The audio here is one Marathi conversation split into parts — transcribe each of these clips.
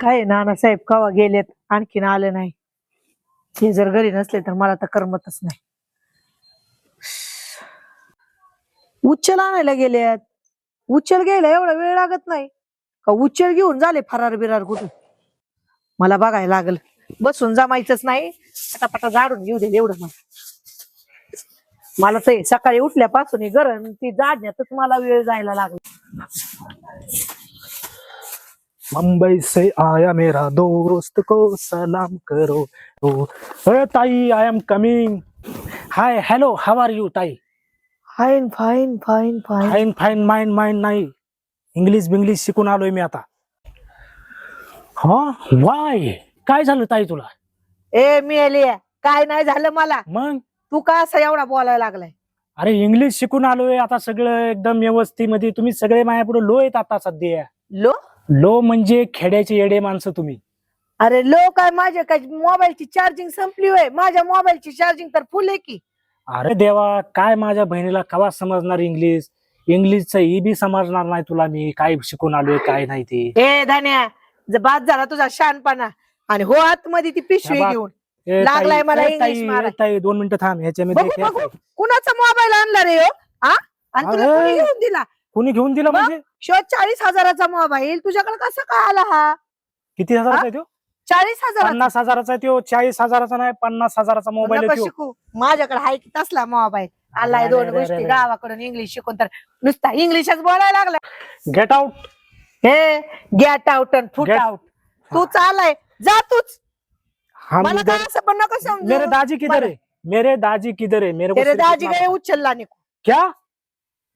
काय नानासाहेब कवा गेलेत? आणखीन आले नाही. हे जर घरी नसले तर मला तर करमतच नाही. उच्चल आणायला गेलेत. उच्चल घ्यायला एवढा वेळ लागत नाही. का उच्चल घेऊन झाले फरार बिरार कुठून? मला बघायला लागल. बसून जमायचंच नाही. पटापटा झाडून घेऊ दे एवढं मला. मला हे सकाळी उठल्यापासून हे गरम ती जाडण्यातच मला वेळ जायला लागला. मुंबई से आया मेरा दोस्त को सलाम करो। ओ अरे ताई I am coming hi hello how are you ताई? Fine fine fine fine fine fine mind mind नाही. इंग्लिश बिंग्लिश शिकून आलोय मी आता. हा? वाय काय झालं ताई तुला? ए मी आली काय नाही झालं मला. मग? तू का असं एवढा बोलायला लागलाय? अरे इंग्लिश शिकून आलोय. आता सगळं एकदम व्यवस्थित मध्ये तुम्ही सगळे माझ्यापुढे लो आहेत आता सध्या. लो? लो म्हणजे खेड्याचे येडे माणसं तुम्ही. अरे लो काय माझ्या काय मोबाईलची चार्जिंग संपली होय. माझ्या मोबाईलची चार्जिंग तर फुल आहे की. अरे देवा काय माझ्या बहिणीला कवा समजणार इंग्लिश इंग्लिशचं ई बी समजणार नाही तुला मी. काय शिकून आलोय काय नाही ते. ए धान्या ज- बाद झाला तुझा शानपणा आणि हो आतमध्ये ती पिशवी. घेऊन. ए, लागलाय ताई, मला ए, इंग्लिश ताई, ताई दोन मिनिटं थांब ह्याच्यामध्ये बघू एक- बघू. कुणाचा मोबाईल आणला रे हो? हा? आणि तुला अरे. कोणी घेऊन दिला? कुणी घेऊन दिला मग? म्हणजे? शो चाळीस हजाराचा मोबाईल तुझ्याकडे कसा काय आला हा? किती हजाराचा आहे तो? चाळीस हजार पन्नास हजाराचा आहे तो चाळीस हजाराचा नाही पन्नास हजाराचा मोबाईल आहे तो. शिकू. माझ्याकडे आहे की तसला मोबाईल आलाय अरे, दोन अरे, अरे, गोष्टी अरे. गावाकडून इंग्लिश शिकून तर नुसता इंग्लिशच बोलायला लागला. गेट आउट हे गेट आउट अँड फुट Get- आउट तू चालाय जा तूच. हम मला काय इधर असं पण नको मेरे दाजी किधर है? मेरे दाजी किधर है? मेरे को तेरे सिर्फ दाजी इतना गए बता। उचलला निको क्या?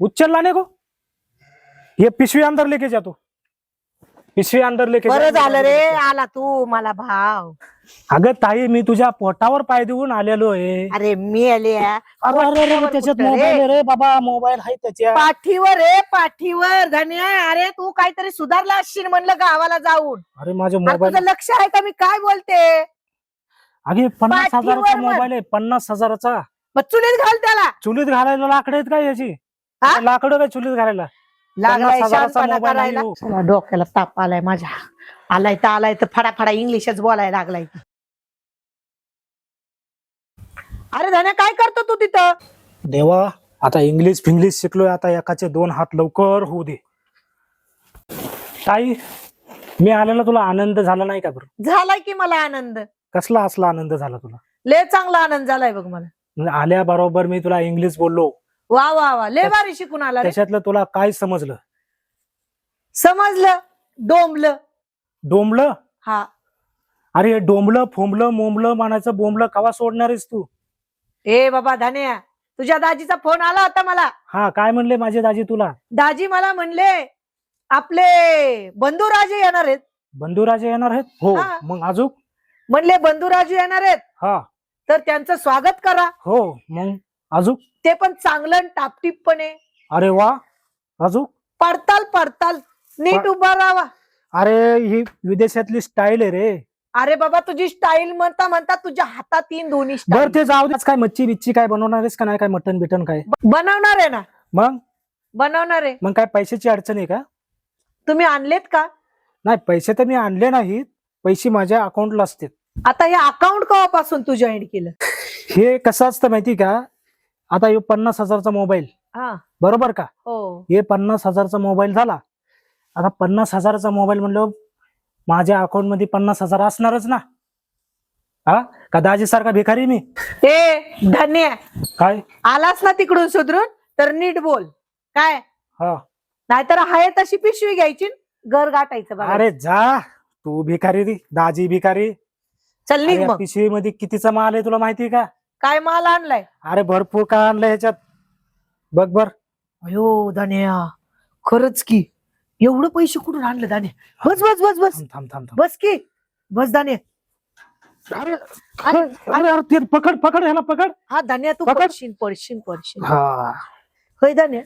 उच्चल लाने को? ये पिशवी अंदर लेके जा तू। पिशवी अंदर लेके जा. बरं झालं रे आला तू मला भाव. अगं ताई मी तुझ्या पोटावर पाय देऊन आलेलो आहे. अरे मी आले अरे अरे अरे पोटावर त्याच्यात कुठं रे? मोबाईल आहे रे बाबा मोबाईल आहे त्याच्यात. पाठीवर रे पाठीवर. धन्या अरे तू काहीतरी सुधारला असशील म्हणलं गावाला जाऊन. अरे माझे अरे मोबाईल तुझं लक्ष आहे का? मी काय बोलते? अगे पन्नास पाठीवर हजाराचा. मोबाईल आहे पन्नास हजाराचा. मग चुलीत घाल त्याला चुलीत घालायला लाकडं आहेत का याची? हा? लाकडं काय चुलीत घालायला? लागलाय पन्नास हजाराचा शानपणा मोबाईल आहे करायला. हो. डोक्याला ताप आलाय माझ्या. आलाय तर आलाय तर फडा फडा इंग्लिशच बोलायला लागलाय. अरे धन्या काय करतो तू तिथं? देवा आता इंग्लिश फिंग्लिश शिकलोय आता एकाचे दोन हात लवकर होऊ दे. ताई मी आलेला तुला आनंद झाला नाही का बरं? झालाय की मला आनंद? कसला असला आनंद झाला तुला? लय चांगला आनंद झालाय बघ मला. म्हणजे आल्याबरोबर मी तुला इंग्लिश बोललो. वा वा वा. लय भारी शिकून आला रे. त्याच्यातलं तुला काय समजलं? समजलं डोंबलं. डोंबलं? हा. अरे डोंबलं फोंबलं मोंबलं म्हणायचं बोंबलं कवा सोडणारेस तू? ए बाबा धान्या तुझ्या दाजीचा फोन आला होता मला. हा काय म्हणले माझे दाजी तुला? दाजी मला म्हणले आपले बंधुराजे येणार आहेत. बंधुराजे येणार आहेत? हो हा. मग अजून? म्हणले बंधुराजू येणार आहेत. हा. तर त्यांचं स्वागत करा. हो मग अजून ते पण चांगलं टापटीपणे अरे वा अजून पडताल पडताल. नीट उभा राहावा अरे ही विदेशातली स्टाईल आहे रे. अरे बाबा तुझी स्टाईल म्हणता म्हणता तुझ्या हातात तीन दोन्ही बर style. ते जाऊ देच काय मच्छी बिच्ची काय बनवणार आहेस का नाही? काय मटन बिटन काय? बनवणार आहे ना. मग? बनवणार आहे. मग काय पैशाची अडचण आहे का? तुम्ही आणलेत का? नाही पैसे तर मी आणले नाहीत. पैसे माझ्या अकाउंटला असते आता हे अकाउंट केव्हापासून तू जॉईन केलं? हे कसं असतं माहिती का? आता हे पन्नास हजारचा मोबाईल हा. बरोबर का? हो. हे पन्नास हजारचा मोबाईल झाला. आता पन्नास हजाराचा मोबाईल म्हणलं माझ्या अकाउंटमध्ये पन्नास हजार असणारच ना? हा? का दाजी सारखा भिकारी मी? ए धन्य. काय? आलास ना तिकडून सुधरून? तर नीट बोल. काय? हा. नाहीतर आहे तशी पिशवी घ्यायची घर गाठायचं बघा. अरे जा. तू भिकारी रे दाजी भिकारी. चल निघ मग. पिशवी मध्ये कितीचा माल आहे तुला माहिती का? काय माल आणलाय? अरे भरपूर काय आणलं ह्याच्यात. बघ बर. अयो धान्या खरंच की. एवढं पैसे कुठून आणलं धान्या बस बस बस बस. थांब थांब थांब. बस की. बस धान्या अरे अरे अरे अरे ते पकड पकड ह्याला पकड. हा धान्या तू पकड. पडशील पडशील पडशील. हा. होय धान्या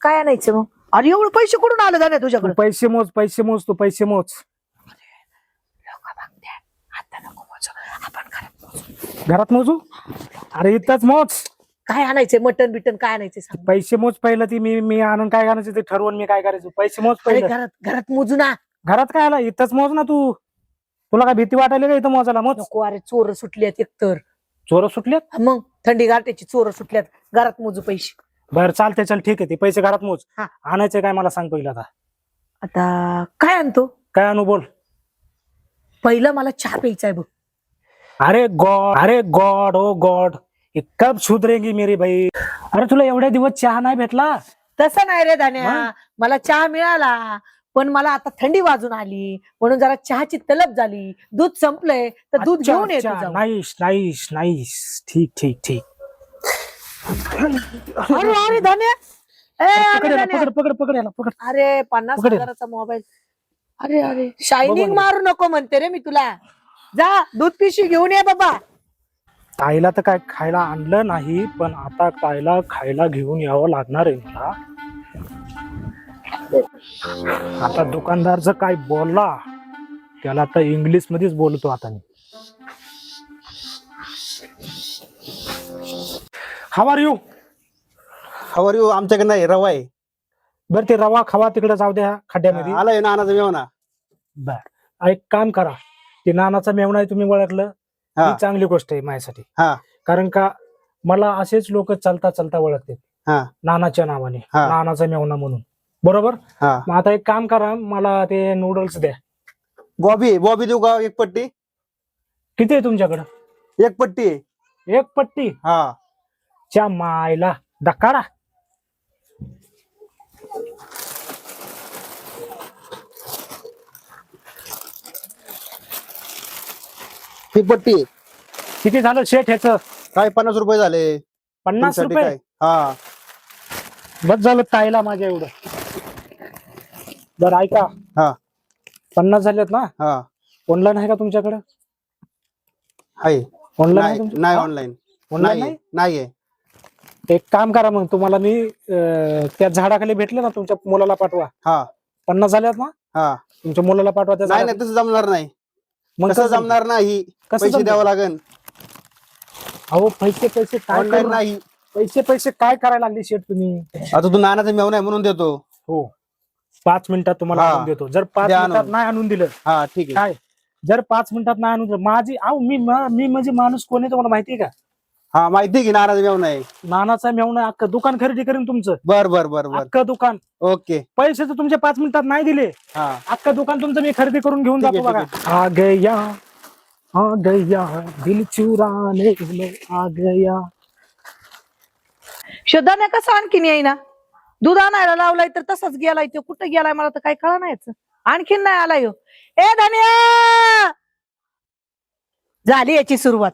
काय आणायचं मग? अरे एवढं पैसे कुठून आलं धान्या तू तुझ्याकडे? पैसे मोज पैसे मोज तू पैसे मोज आता नको मोजू. आपण घरात मोजू. अरे इथंच मोज. काय आणायचंय? मटन बिटन काय आणायचंय सांग. पैसे मोज पहिलं ती मी मी आणून काय करायचं ते ठरवून मी काय करायचं? पैसे मोज अरे पहिलं. घरात घरात मोजू ना. घरात काय आला? इथंच मोज ना तू. तुला काय भीती वाटायला का इथं मोजायला? मोज. नको अरे चोर सुटल्यात एकतर चोर सुटलेत? मग थंडी गारट्याची चोर सुटल्यात. घरात मोजू पैसे. बरं चालते चल ठीक आहे. ते पैसे घरात मोज. हा. आणायचं काय मला सांग पहिलं आता. आता काय आणतो? काय आणू बोल. पहिलं मला चहा प्यायचा आहे बघ. अरे गॉड अरे गॉड ओ गॉड हे कब सुधरेंगी मेरी बाई? अरे तुला एवढ्या दिवस चहा नाही भेटला? तसं नाही रे धान्या मग? मला चहा मिळाला पण मला आता थंडी वाजून आली. म्हणून जरा चहाची तलब झाली. दूध संपलंय तर दूध घेऊन येतो. Nice nice nice. ठीक ठीक ठीक. अरे अरे धान्या पकड. पकड पकड पकड. अरे पन्नास. हजाराचा मोबाईल. अरे अरे. शायनिंग. मारू नको म्हणते रे मी तुला. जा दूध पिशवी घेऊन ये बाबा. ताईला तर काय खायला आणलं नाही पण आता ताईला खायला घेऊन यावं लागणार आहे मला. आता दुकानदार जर काय बोलला त्याला आता इंग्लिश मध्येच बोलतो आता मी. हवार यू हवर यू आमच्याकडे नाही रवा आहे. बर ते रवा खवा तिकडे जाऊ द्या खड्ड्यामध्ये. आलाय नानाचा मेवना बर एक काम करा. ते नानाचा मेवणा आहे तुम्ही ओळखलं हा. ही चांगली गोष्ट आहे माझ्यासाठी. हा. कारण का मला असेच लोक चालता चालता ओळखते हा. नानाच्या नावाने. हा. नानाचा मेवणा म्हणून. बरोबर? हा. मग आता एक काम करा मला ते नूडल्स द्या. बॉबी बॉबी देऊ का एक पट्टी? किती आहे तुमच्याकडं? एक पट्टी. एक पट्टी? हा. च्या मायला. दकाडा ही पट्टी आहे. किती झालं शेठ ह्याच? काय पन्नास रुपये झाले. पन्नास तुमच्यासाठी रुपये? काय? हा. बस झालं ताईला माझ्या एवढं. बरं ऐका. हा. पन्नास झालेत ना? हा. ऑनलाईन आहे का तुमच्याकडे? आहे. ऑनलाईन आहे नाही? ऑनलाईन. ऑनलाईन नाही नाही? नाहीये. एक काम करा मग तुम्हाला मी अं, त्या झाडाखाली भेटले ना तुमच्या मुलाला पाठवा. हा. पन्नास झाल्यात ना? हा. तुमच्या मुलाला पाठवा त्या नाही झाडाखाली. नाही तसं जमणार नाही. मग कसं जमणार नाही? कसं पैसे जमणार? द्यावं लागेल अहो पैसे पैसे काय ऑनलाईन करू? नाही. पैसे पैसे काय करायला लागले शेठ तुम्ही? आता तू नानाचा मेवना आहे म्हणून देतो. हो. पाच मिनिटात तुम्हाला हा. आणून देतो. जर पाच द्या मिनिटात. नाही आणून दिलं हा ठीक आहे. काय? जर पाच मिनिटात नाही आणून दिलं माझी अहो मी मा- मी म्हणजे माणूस कोण आहे तुम्हाला माहितीये का? हा माहिती आहे की नानाचा मेवना आहे? नानाचा मेवणा अख्खं दुकान खरेदी करेन तुमचं. बर बर बर बर. अख्खं दुकान. ओके. पैसे तर तुमच्या पाच मिनिटात नाही दिले. हा. अख्खं दुकान तुमचं मी खरेदी करून घेऊन ठीक जातो बघा. आ गया आ गया दिल चुराने में आ गया. शोधाने कसं आणखीन येईना? दूध आणायला लावलाय तर तसाच गेलाय तो. कुठं गेलाय मला तर काही कळा नाही. आणखीन नाही आलाय ह्यो. ए धन्या! झाली याची सुरुवात.